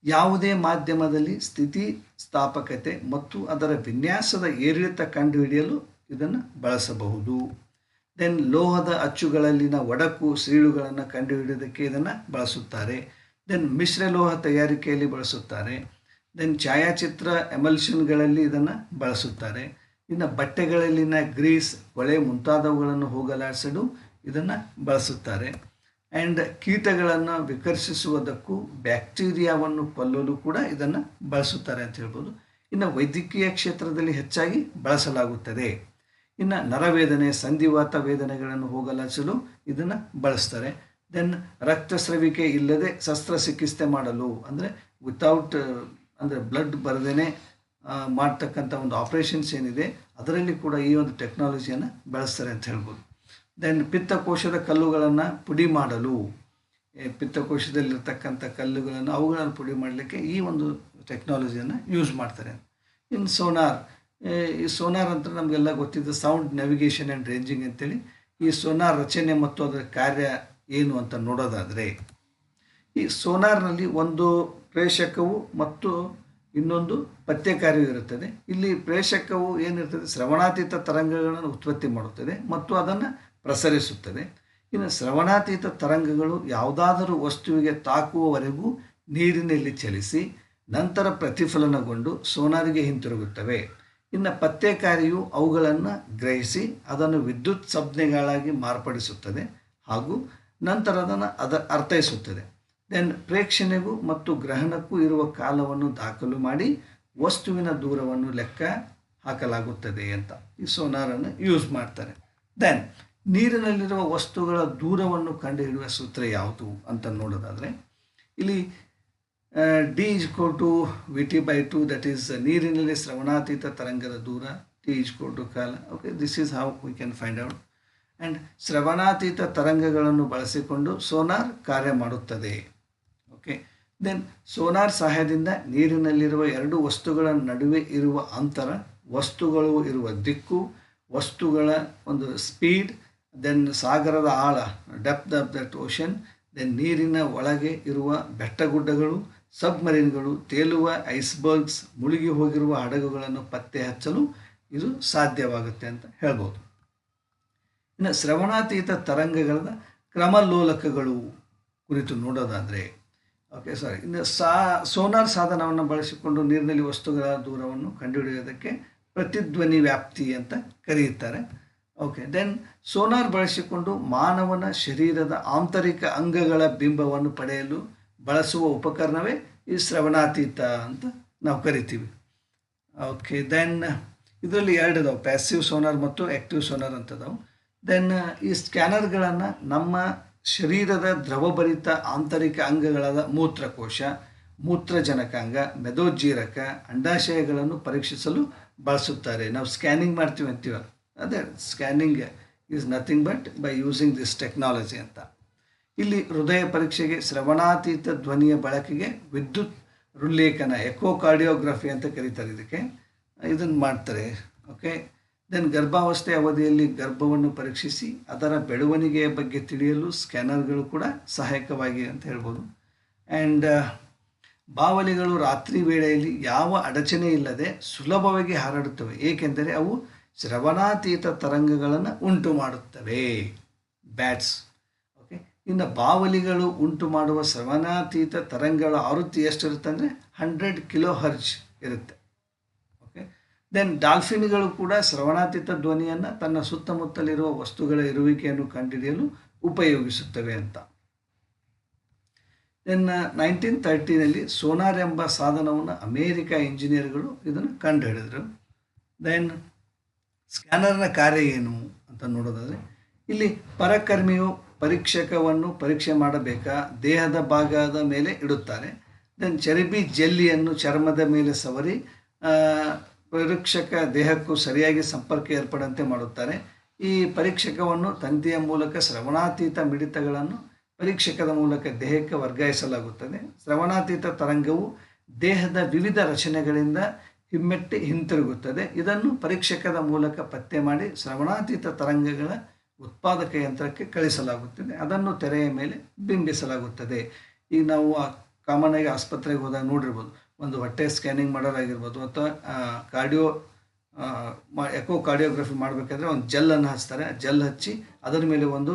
Speaker 1: ಯಾವುದೇ ಮಾಧ್ಯಮದಲ್ಲಿ ಸ್ಥಿತಿ ಸ್ಥಾಪಕತೆ ಮತ್ತು ಅದರ ವಿನ್ಯಾಸದ ಏರಿಳಿತ ಕಂಡುಹಿಡಿಯಲು ಇದನ್ನು ಬಳಸಬಹುದು. ದೆನ್ ಲೋಹದ ಅಚ್ಚುಗಳಲ್ಲಿನ ಒಡಕು ಸೀಳುಗಳನ್ನು ಕಂಡುಹಿಡಿಯೋದಕ್ಕೆ ಇದನ್ನು ಬಳಸುತ್ತಾರೆ. ದೆನ್ ಮಿಶ್ರಲೋಹ ತಯಾರಿಕೆಯಲ್ಲಿ ಬಳಸುತ್ತಾರೆ. ದೆನ್ ಛಾಯಾಚಿತ್ರ ಎಮಲ್ಷನ್ಗಳಲ್ಲಿ ಇದನ್ನು ಬಳಸುತ್ತಾರೆ. ಇನ್ನು ಬಟ್ಟೆಗಳಲ್ಲಿನ ಗ್ರೀಸ್ ಕೊಳೆ ಮುಂತಾದವುಗಳನ್ನು ಹೋಗಲಾಡಿಸಲು ಇದನ್ನು ಬಳಸುತ್ತಾರೆ. ಆ್ಯಂಡ್ ಕೀಟಗಳನ್ನು ವಿಕರ್ಷಿಸುವುದಕ್ಕೂ ಬ್ಯಾಕ್ಟೀರಿಯಾವನ್ನು ಕೊಲ್ಲಲು ಕೂಡ ಇದನ್ನು ಬಳಸುತ್ತಾರೆ ಅಂತ ಹೇಳ್ಬೋದು. ಇನ್ನು ವೈದ್ಯಕೀಯ ಕ್ಷೇತ್ರದಲ್ಲಿ ಹೆಚ್ಚಾಗಿ ಬಳಸಲಾಗುತ್ತದೆ. ಇನ್ನು ನರವೇದನೆ, ಸಂಧಿವಾತ ವೇದನೆಗಳನ್ನು ಹೋಗಲಾಡಿಸಲು ಇದನ್ನು ಬಳಸ್ತಾರೆ ದೆನ್ ರಕ್ತಸ್ರವಿಕೆ ಇಲ್ಲದೆ ಶಸ್ತ್ರಚಿಕಿತ್ಸೆ ಮಾಡಲು, ಅಂದರೆ ವಿತೌಟ್ ಅಂದರೆ ಬ್ಲಡ್ ಬರದೇ ಮಾಡ್ತಕ್ಕಂಥ ಒಂದು ಆಪ್ರೇಷನ್ಸ್ ಏನಿದೆ, ಅದರಲ್ಲಿ ಕೂಡ ಈ ಒಂದು ಟೆಕ್ನಾಲಜಿಯನ್ನು ಬಳಸ್ತಾರೆ ಅಂತ ಹೇಳ್ಬೋದು. ದೆನ್ ಪಿತ್ತಕೋಶದ ಕಲ್ಲುಗಳನ್ನು ಪುಡಿ ಮಾಡಲು ಪಿತ್ತಕೋಶದಲ್ಲಿರ್ತಕ್ಕಂಥ ಕಲ್ಲುಗಳನ್ನು ಅವುಗಳನ್ನು ಪುಡಿ ಮಾಡಲಿಕ್ಕೆ ಈ ಒಂದು ಟೆಕ್ನಾಲಜಿಯನ್ನು ಯೂಸ್ ಮಾಡ್ತಾರೆ. ಇನ್ನು ಸೋನಾರ್ ಈ ಸೋನಾರ್ ಅಂತ ನಮಗೆಲ್ಲ ಗೊತ್ತಿದ್ದು ಸೌಂಡ್ ನ್ಯಾವಿಗೇಷನ್ ಆ್ಯಂಡ್ ರೇಂಜಿಂಗ್ ಅಂತೇಳಿ, ಈ ಸೋನಾರ್ ರಚನೆ ಮತ್ತು ಅದರ ಕಾರ್ಯ ಏನು ಅಂತ ನೋಡೋದಾದರೆ ಈ ಸೋನಾರ್ನಲ್ಲಿ ಒಂದು ಪ್ರೇಷಕವು ಮತ್ತು ಇನ್ನೊಂದು ಪತ್ಯಕಾರಿಯು ಇರುತ್ತದೆ. ಇಲ್ಲಿ ಪ್ರೇಷಕವು ಏನಿರ್ತದೆ, ಶ್ರವಣಾತೀತ ತರಂಗಗಳನ್ನು ಉತ್ಪತ್ತಿ ಮಾಡುತ್ತದೆ ಮತ್ತು ಅದನ್ನು ಪ್ರಸರಿಸುತ್ತದೆ. ಇನ್ನು ಶ್ರವಣಾತೀತ ತರಂಗಗಳು ಯಾವುದಾದರೂ ವಸ್ತುವಿಗೆ ತಾಕುವವರೆಗೂ ನೀರಿನಲ್ಲಿ ಚಲಿಸಿ ನಂತರ ಪ್ರತಿಫಲನಗೊಂಡು ಸೋನಾರಿಗೆ ಹಿಂತಿರುಗುತ್ತವೆ. ಇನ್ನು ಪತ್ತೆಕಾರಿಯು ಅವುಗಳನ್ನು ಗ್ರಹಿಸಿ ಅದನ್ನು ವಿದ್ಯುತ್ ಸಂಜ್ಞೆಗಳಾಗಿ ಮಾರ್ಪಡಿಸುತ್ತದೆ ಹಾಗೂ ನಂತರ ಅದನ್ನು ಅದ, ಅರ್ಥೈಸುತ್ತದೆ. ದೆನ್ ಪ್ರೇಕ್ಷಣೆಗೂ ಮತ್ತು ಗ್ರಹಣಕ್ಕೂ ಇರುವ ಕಾಲವನ್ನು ದಾಖಲು ಮಾಡಿ ವಸ್ತುವಿನ ದೂರವನ್ನು ಲೆಕ್ಕ ಹಾಕಲಾಗುತ್ತದೆ ಅಂತ ಈ ಸೋನಾರನ್ನು ಯೂಸ್ ಮಾಡ್ತಾರೆ. ದೆನ್ ನೀರಿನಲ್ಲಿರುವ ವಸ್ತುಗಳ ದೂರವನ್ನು ಕಂಡುಹಿಡಿಯುವ ಸೂತ್ರ ಯಾವುದು ಅಂತ ನೋಡೋದಾದರೆ ಇಲ್ಲಿ D is equal to V T by two that is ನೀರಿನಲ್ಲಿ ಶ್ರವಣಾತೀತ ತರಂಗದ ದೂರ, ಟಿ ಇಸ್ ಕೋ ಟು ಕಾಲ. Okay this is how we can find out and ಶ್ರವಣಾತೀತ ತರಂಗಗಳನ್ನು ಬಳಸಿಕೊಂಡು ಸೋನಾರ್ ಕಾರ್ಯ ಮಾಡುತ್ತದೆ. ಓಕೆ. ದೆನ್ ಸೋನಾರ್ ಸಹಾಯದಿಂದ ನೀರಿನಲ್ಲಿರುವ ಎರಡು ವಸ್ತುಗಳ ನಡುವೆ ಇರುವ ಅಂತರ, ವಸ್ತುಗಳು ಇರುವ ದಿಕ್ಕು, ವಸ್ತುಗಳ ಒಂದು ಸ್ಪೀಡ್ ದೆನ್ ಸಾಗರದ ಆಳ depth of that ocean then ನೀರಿನ ಒಳಗೆ ಇರುವ ಬೆಟ್ಟಗುಡ್ಡಗಳು ಸಬ್ಮರೀನ್ಗಳು ತೇಲುವ ಐಸ್ಬರ್ಗ್ಸ್ ಮುಳುಗಿ ಹೋಗಿರುವ ಹಡಗುಗಳನ್ನು ಪತ್ತೆ ಹಚ್ಚಲು ಇದು ಸಾಧ್ಯವಾಗುತ್ತೆ ಅಂತ ಹೇಳ್ಬೋದು. ಇನ್ನು ಶ್ರವಣಾತೀತ ತರಂಗಗಳ ಕ್ರಮಲೋಲಕಗಳು ಕುರಿತು ನೋಡೋದಾದರೆ ಓಕೆ ಸಾರಿ ಇನ್ನು ಸಾ, ಸೋನಾರ್ ಸಾಧನವನ್ನು ಬಳಸಿಕೊಂಡು ನೀರಿನಲ್ಲಿ ವಸ್ತುಗಳ ದೂರವನ್ನು ಕಂಡುಹಿಡಿಯೋದಕ್ಕೆ ಪ್ರತಿಧ್ವನಿ ವ್ಯಾಪ್ತಿ ಅಂತ ಕರೆಯುತ್ತಾರೆ. ಓಕೆ ದೆನ್ ಸೋನಾರ್ ಬಳಸಿಕೊಂಡು ಮಾನವನ ಶರೀರದ ಆಂತರಿಕ ಅಂಗಗಳ ಬಿಂಬವನ್ನು ಪಡೆಯಲು ಬಳಸುವ ಉಪಕರಣವೇ ಈ ಶ್ರವಣಾತೀತ ಅಂತ ನಾವು ಕರಿತೀವಿ. ಓಕೆ ದೆನ್ ಇದರಲ್ಲಿ ಎರಡು ಇದಾವೆ ಪ್ಯಾಸಿವ್ ಸೋನಾರ್ ಮತ್ತು ಆ್ಯಕ್ಟಿವ್ ಸೋನಾರ್ ಅಂತ ಅದಾವೆ ದೆನ್ ಈ ಸ್ಕ್ಯಾನರ್ಗಳನ್ನು ನಮ್ಮ ಶರೀರದ ದ್ರವಭರಿತ ಆಂತರಿಕ ಅಂಗಗಳಾದ ಮೂತ್ರಕೋಶ, ಮೂತ್ರಜನಕಾಂಗ ಮೆದೋಜ್ಜೀರಕ ಅಂಡಾಶಯಗಳನ್ನು ಪರೀಕ್ಷಿಸಲು ಬಳಸುತ್ತಾರೆ. ನಾವು ಸ್ಕ್ಯಾನಿಂಗ್ ಮಾಡ್ತೀವಿ ಅಂತೀವಲ್ಲ ಅದೇ scanning is nothing but by using this technology ಅಂತ. ಇಲ್ಲಿ ಹೃದಯ ಪರೀಕ್ಷೆಗೆ, ಶ್ರವಣಾತೀತ ಧ್ವನಿಯ ಬಳಕೆಗೆ, ವಿದ್ಯುತ್ ರುಲ್ಲೇಖನ ಎಕೋ ಕಾರ್ಡಿಯೋಗ್ರಫಿ ಅಂತ ಕರೀತಾರೆ ಇದಕ್ಕೆ. ಇದನ್ನು ಮಾಡ್ತಾರೆ. ಓಕೆ ದೆನ್ ಗರ್ಭಾವಸ್ಥೆ ಅವಧಿಯಲ್ಲಿ ಗರ್ಭವನ್ನು ಪರೀಕ್ಷಿಸಿ, ಅದರ ಬೆಳವಣಿಗೆಯ ಬಗ್ಗೆ ತಿಳಿಯಲು ಸ್ಕ್ಯಾನರ್ಗಳು ಕೂಡ ಸಹಾಯಕವಾಗಿವೆ ಅಂತ ಹೇಳ್ಬೋದು. ಆ್ಯಂಡ್ ಬಾವಲಿಗಳು ರಾತ್ರಿ ವೇಳೆಯಲ್ಲಿ ಯಾವ ಅಡಚಣೆ ಇಲ್ಲದೆ ಸುಲಭವಾಗಿ ಹಾರಾಡುತ್ತವೆ. ಏಕೆಂದರೆ ಅವು ಶ್ರವಣಾತೀತ ತರಂಗಗಳನ್ನು ಉಂಟು ಮಾಡುತ್ತವೆ. ಬ್ಯಾಟ್ಸ್ ಓಕೆ ಇನ್ನು ಬಾವಲಿಗಳು ಉಂಟು ಮಾಡುವ ಶ್ರವಣಾತೀತ ತರಂಗಗಳ ಆವೃತ್ತಿ ಎಷ್ಟಿರುತ್ತೆ ಅಂದರೆ ಹಂಡ್ರೆಡ್ ಕಿಲೋ ಹರ್ಜ್ ಇರುತ್ತೆ. ದೆನ್ ಡಾಲ್ಫಿನ್ಗಳು ಕೂಡ ಶ್ರವಣಾತೀತ ಧ್ವನಿಯನ್ನು ತನ್ನ ಸುತ್ತಮುತ್ತಲಿರುವ ವಸ್ತುಗಳ ಇರುವಿಕೆಯನ್ನು ಕಂಡುಹಿಡಿಯಲು ಉಪಯೋಗಿಸುತ್ತವೆ ಅಂತ. ದೆನ್ ನೈನ್ಟೀನ್ ತರ್ಟಿನಲ್ಲಿ ಸೋನಾರ್ ಎಂಬ ಸಾಧನವನ್ನು ಅಮೇರಿಕ ಇಂಜಿನಿಯರ್ಗಳು ಇದನ್ನು ಕಂಡುಹಿಡಿದರು. ದೆನ್ ಸ್ಕ್ಯಾನರ್ನ ಕಾರ್ಯ ಏನು ಅಂತ ನೋಡೋದಾದರೆ, ಇಲ್ಲಿ ಪರಕರ್ಮಿಯು ಪರೀಕ್ಷಕವನ್ನು ಪರೀಕ್ಷೆ ಮಾಡಬೇಕಾ, ದೇಹದ ಭಾಗದ ಮೇಲೆ ಇಡುತ್ತಾರೆ. ದೆನ್ ಚರ್ಬಿ ಜೆಲ್ಲಿಯನ್ನು ಚರ್ಮದ ಮೇಲೆ ಸವರಿ ಪರೀಕ್ಷಕ ದೇಹಕ್ಕೂ ಸರಿಯಾಗಿ ಸಂಪರ್ಕ ಏರ್ಪಡಂತೆ ಮಾಡುತ್ತಾರೆ. ಈ ಪರೀಕ್ಷಕವನ್ನು ತಂತಿಯ ಮೂಲಕ ಶ್ರವಣಾತೀತ ಮಿಡಿತಗಳನ್ನು ಪರೀಕ್ಷಕದ ಮೂಲಕ ದೇಹಕ್ಕೆ ವರ್ಗಾಯಿಸಲಾಗುತ್ತದೆ. ಶ್ರವಣಾತೀತ ತರಂಗವು ದೇಹದ ವಿವಿಧ ರಚನೆಗಳಿಂದ ಹಿಮ್ಮೆಟ್ಟಿ ಹಿಂತಿರುಗುತ್ತದೆ. ಇದನ್ನು ಪರೀಕ್ಷಕದ ಮೂಲಕ ಪತ್ತೆ ಮಾಡಿ ಶ್ರವಣಾತೀತ ತರಂಗಗಳ ಉತ್ಪಾದಕ ಯಂತ್ರಕ್ಕೆ ಕಳಿಸಲಾಗುತ್ತದೆ. ಅದನ್ನು ತೆರೆಯ ಮೇಲೆ ಬಿಂಬಿಸಲಾಗುತ್ತದೆ. ಈಗ ನಾವು ಕಾಮನ್ ಆಗಿ ಆಸ್ಪತ್ರೆಗೆ ಹೋದಾಗ ನೋಡಿರ್ಬೋದು. ಒಂದು ಹೊಟ್ಟೆ ಸ್ಕ್ಯಾನಿಂಗ್ ಮಾಡೋರಾಗಿರ್ಬೋದು ಅಥವಾ ಕಾರ್ಡಿಯೋ ಎಕೋ ಕಾರ್ಡಿಯೋಗ್ರಫಿ ಮಾಡಬೇಕಾದ್ರೆ ಒಂದು ಜೆಲ್ಲನ್ನು ಹಚ್ತಾರೆ. ಜೆಲ್ ಹಚ್ಚಿ ಅದರ ಮೇಲೆ ಒಂದು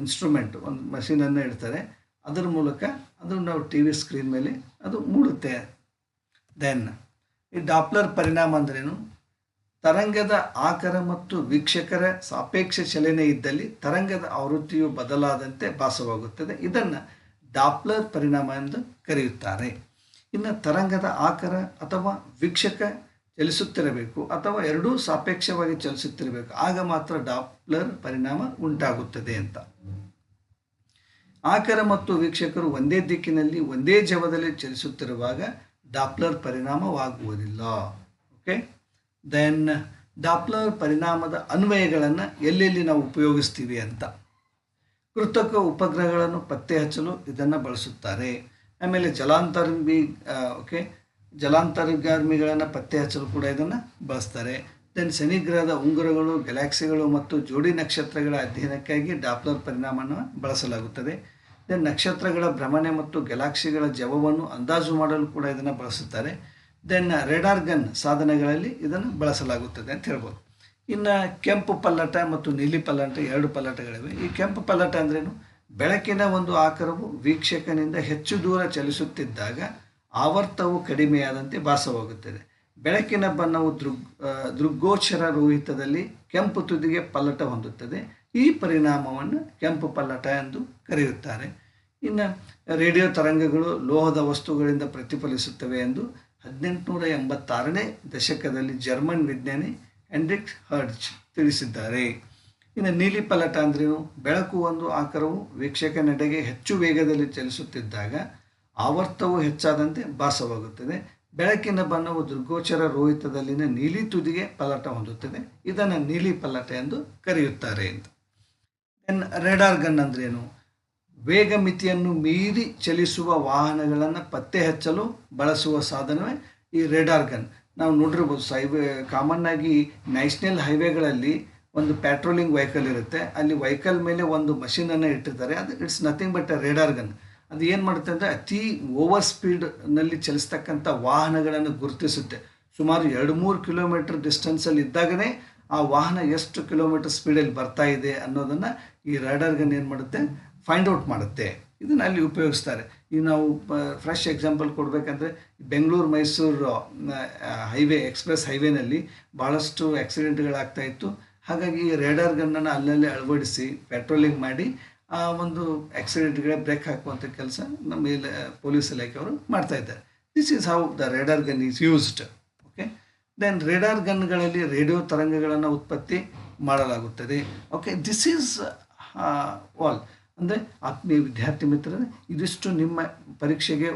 Speaker 1: ಇನ್ಸ್ಟ್ರೂಮೆಂಟ್ ಒಂದು ಮಷೀನನ್ನು ಇಡ್ತಾರೆ. ಅದರ ಮೂಲಕ ಅದನ್ನು ನಾವು ಟಿ ವಿ ಸ್ಕ್ರೀನ್ ಮೇಲೆ ಅದು ಮೂಡುತ್ತೆ. ದೆನ್ ಈ ಡಾಪ್ಲರ್ ಪರಿಣಾಮ ಅಂದ್ರೇನು? ತರಂಗದ ಆಕಾರ ಮತ್ತು ವೀಕ್ಷಕರ ಸಾಪೇಕ್ಷ ಚಲನೆ ಇದ್ದಲ್ಲಿ ತರಂಗದ ಆವೃತ್ತಿಯು ಬದಲಾದಂತೆ ಭಾಸವಾಗುತ್ತದೆ. ಇದನ್ನು ಡಾಪ್ಲರ್ ಪರಿಣಾಮ ಎಂದು ಕರೆಯುತ್ತಾರೆ. ಇನ್ನು ತರಂಗದ ಆಕಾರ ಅಥವಾ ವೀಕ್ಷಕ ಚಲಿಸುತ್ತಿರಬೇಕು ಅಥವಾ ಎರಡೂ ಸಾಪೇಕ್ಷವಾಗಿ ಚಲಿಸುತ್ತಿರಬೇಕು, ಆಗ ಮಾತ್ರ ಡಾಪ್ಲರ್ ಪರಿಣಾಮ ಉಂಟಾಗುತ್ತದೆ ಅಂತ. ಆಕಾರ ಮತ್ತು ವೀಕ್ಷಕರು ಒಂದೇ ದಿಕ್ಕಿನಲ್ಲಿ ಒಂದೇ ಜವದಲ್ಲಿ ಚಲಿಸುತ್ತಿರುವಾಗ ಡಾಪ್ಲರ್ ಪರಿಣಾಮವಾಗುವುದಿಲ್ಲ. ಓಕೆ? ದೆನ್ ಡಾಪ್ಲರ್ ಪರಿಣಾಮದ ಅನ್ವಯಗಳನ್ನು ಎಲ್ಲೆಲ್ಲಿ ನಾವು ಉಪಯೋಗಿಸ್ತೀವಿ ಅಂತ. ಕೃತಕ ಉಪಗ್ರಹಗಳನ್ನು ಪತ್ತೆ ಹಚ್ಚಲು ಇದನ್ನು ಬಳಸುತ್ತಾರೆ. ಆಮೇಲೆ ಜಲಾಂತರ್ಮಿ ಓಕೆ ಜಲಾಂತರ್ಗಾರ್ಮಿಗಳನ್ನು ಪತ್ತೆ ಹಚ್ಚಲು ಕೂಡ ಇದನ್ನು ಬಳಸ್ತಾರೆ. ದೆನ್ ಶನಿಗ್ರಹದ ಉಂಗುರಗಳು ಗ್ಯಾಲಾಕ್ಸಿಗಳು ಮತ್ತು ಜೋಡಿ ನಕ್ಷತ್ರಗಳ ಅಧ್ಯಯನಕ್ಕಾಗಿ ಡಾಪ್ಲರ್ ಪರಿಣಾಮವನ್ನು ಬಳಸಲಾಗುತ್ತದೆ. ದೆನ್ ನಕ್ಷತ್ರಗಳ ಭ್ರಮಣೆ ಮತ್ತು ಗ್ಯಾಲಾಕ್ಸಿಗಳ ಜವವನ್ನು ಅಂದಾಜು ಮಾಡಲು ಕೂಡ ಇದನ್ನು ಬಳಸುತ್ತಾರೆ. ದೆನ್ ರೆಡಾರ್ ಗನ್ ಸಾಧನಗಳಲ್ಲಿ ಇದನ್ನು ಬಳಸಲಾಗುತ್ತದೆ ಅಂತ ಹೇಳ್ಬೋದು. ಇನ್ನು ಕೆಂಪು ಪಲ್ಲಟ ಮತ್ತು ನೀಲಿ ಪಲ್ಲಟ ಎರಡು ಪಲ್ಲಟಗಳಿವೆ. ಈ ಕೆಂಪು ಪಲ್ಲಟ ಅಂದ್ರೇನು? ಬೆಳಕಿನ ಒಂದು ಆಕರವು ವೀಕ್ಷಕನಿಂದ ಹೆಚ್ಚು ದೂರ ಚಲಿಸುತ್ತಿದ್ದಾಗ ಆವರ್ತವು ಕಡಿಮೆಯಾದಂತೆ ಭಾಸವಾಗುತ್ತದೆ. ಬೆಳಕಿನ ಬಣ್ಣವು ದೃಗ್ ದೃಗ್ಗೋಚರ ರೋಹಿತದಲ್ಲಿ ಕೆಂಪು ತುದಿಗೆ ಪಲ್ಲಟ ಹೊಂದುತ್ತದೆ. ಈ ಪರಿಣಾಮವನ್ನು ಕೆಂಪು ಪಲ್ಲಟ ಎಂದು ಕರೆಯುತ್ತಾರೆ. ಇನ್ನು ರೇಡಿಯೋ ತರಂಗಗಳು ಲೋಹದ ವಸ್ತುಗಳಿಂದ ಪ್ರತಿಫಲಿಸುತ್ತವೆ ಎಂದು ಹದಿನೆಂಟುನೂರ ಎಂಬತ್ತಾರನೇ ದಶಕದಲ್ಲಿ ಜರ್ಮನ್ ವಿಜ್ಞಾನಿ ಹೆಂಡ್ರಿಕ್ ಹರ್ಡ್ಜ್ ತಿಳಿಸಿದ್ದಾರೆ. ಇನ್ನು ನೀಲಿ ಪಲ್ಲಟ ಅಂದ್ರೇನು ಬೆಳಕು ಒಂದು ಆಕಾರವು ವೀಕ್ಷಕನೆಡೆಗೆ ಹೆಚ್ಚು ವೇಗದಲ್ಲಿ ಚಲಿಸುತ್ತಿದ್ದಾಗ ಆವರ್ತವು ಹೆಚ್ಚಾದಂತೆ ಭಾಸವಾಗುತ್ತದೆ. ಬೆಳಕಿನ ಬಣ್ಣವು ದೃಗ್ಗೋಚರ ರೋಹಿತದಲ್ಲಿನ ನೀಲಿ ತುದಿಗೆ ಪಲ್ಲಟ ಹೊಂದುತ್ತದೆ. ಇದನ್ನು ನೀಲಿ ಪಲ್ಲಟ ಎಂದು ಕರೆಯುತ್ತಾರೆ ಎಂದು ದೆನ್ ರೆಡಾರ್ ಗನ್ ಅಂದ್ರೇನು? ವೇಗ ಮಿತಿಯನ್ನು ಮೀರಿ ಚಲಿಸುವ ವಾಹನಗಳನ್ನು ಪತ್ತೆ ಹಚ್ಚಲು ಬಳಸುವ ಸಾಧನವೇ ಈ ರೆಡಾರ್ ಗನ್ ನಾವು ನೋಡಿರ್ಬೋದು ಸೈಬ್ ಕಾಮನ್ ಆಗಿ ನ್ಯಾಷನಲ್ ಹೈವೇಗಳಲ್ಲಿ ಒಂದು ಪ್ಯಾಟ್ರೋಲಿಂಗ್ ವೆಹಿಕಲ್ ಇರುತ್ತೆ. ಅಲ್ಲಿ ವೆಹಿಕಲ್ ಮೇಲೆ ಒಂದು ಮಷೀನನ್ನು ಇಟ್ಟಿರ್ತಾರೆ. ಅದು it's nothing but radar gun ಅದು ಏನು ಮಾಡುತ್ತೆ ಅಂದರೆ ಅತಿ ಓವರ್ ಸ್ಪೀಡ್ನಲ್ಲಿ ಚಲಿಸ್ತಕ್ಕಂಥ ವಾಹನಗಳನ್ನು ಗುರುತಿಸುತ್ತೆ. ಸುಮಾರು ಎರಡು ಮೂರು ಕಿಲೋಮೀಟರ್ ಡಿಸ್ಟೆನ್ಸಲ್ಲಿ ಇದ್ದಾಗಲೇ ಆ ವಾಹನ ಎಷ್ಟು ಕಿಲೋಮೀಟರ್ ಸ್ಪೀಡಲ್ಲಿ ಬರ್ತಾ ಇದೆ ಅನ್ನೋದನ್ನು ಈ ರೇಡಾರ್ ಗನ್ ಏನು ಮಾಡುತ್ತೆ? ಫೈಂಡ್ ಔಟ್ ಮಾಡುತ್ತೆ. ಇದನ್ನು ಅಲ್ಲಿ ಉಪಯೋಗಿಸ್ತಾರೆ. ಈಗ ನಾವು ಫ್ರೆಶ್ ಎಕ್ಸಾಂಪಲ್ ಕೊಡಬೇಕಂದ್ರೆ ಬೆಂಗಳೂರು, ಮೈಸೂರು ಹೈವೇ ಎಕ್ಸ್ಪ್ರೆಸ್ ಹೈವೇನಲ್ಲಿ ಭಾಳಷ್ಟು ಆಕ್ಸಿಡೆಂಟ್ಗಳಾಗ್ತಾ ಇತ್ತು. ಹಾಗಾಗಿ ರೇಡಾರ್ ಗನ್ನನ್ನು ಅಲ್ಲಲ್ಲಿ ಅಳವಡಿಸಿ ಪೆಟ್ರೋಲಿಂಗ್ ಮಾಡಿ, ಆ ಒಂದು ಆಕ್ಸಿಡೆಂಟ್ಗಳೇ ಬ್ರೇಕ್ ಹಾಕುವಂಥ ಕೆಲಸ ನಮ್ಮ ಪೊಲೀಸ್ ಇಲಾಖೆಯವರು ಮಾಡ್ತಾ ಇದ್ದಾರೆ. This is how the radar gun is used okay then radar ಗನ್ಗಳಲ್ಲಿ radio ತರಂಗಗಳನ್ನು ಉತ್ಪತ್ತಿ ಮಾಡಲಾಗುತ್ತದೆ ಓಕೆ ದಿಸ್ ಈಸ್ ಆಲ್ ಅಂದರೆ ಆತ್ಮೀಯ ವಿದ್ಯಾರ್ಥಿ ಮಿತ್ರರೇ, ಇದಿಷ್ಟು ನಿಮ್ಮ ಪರೀಕ್ಷೆಗೆ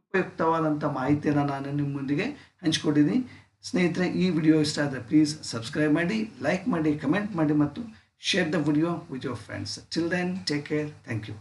Speaker 1: ಉಪಯುಕ್ತವಾದಂಥ ಮಾಹಿತಿಯನ್ನು ನಾನು ನಿಮ್ಮೊಂದಿಗೆ ಹಂಚ್ಕೊಂಡಿದ್ದೀನಿ. ಸ್ನೇಹಿತರೆ, ಈ ವಿಡಿಯೋ ಇಷ್ಟ ಆದರೆ ಪ್ಲೀಸ್ ಸಬ್ಸ್ಕ್ರೈಬ್ ಮಾಡಿ ಲೈಕ್ ಮಾಡಿ ಕಮೆಂಟ್ ಮಾಡಿ ಮತ್ತು share the video with your friends till then take care thank you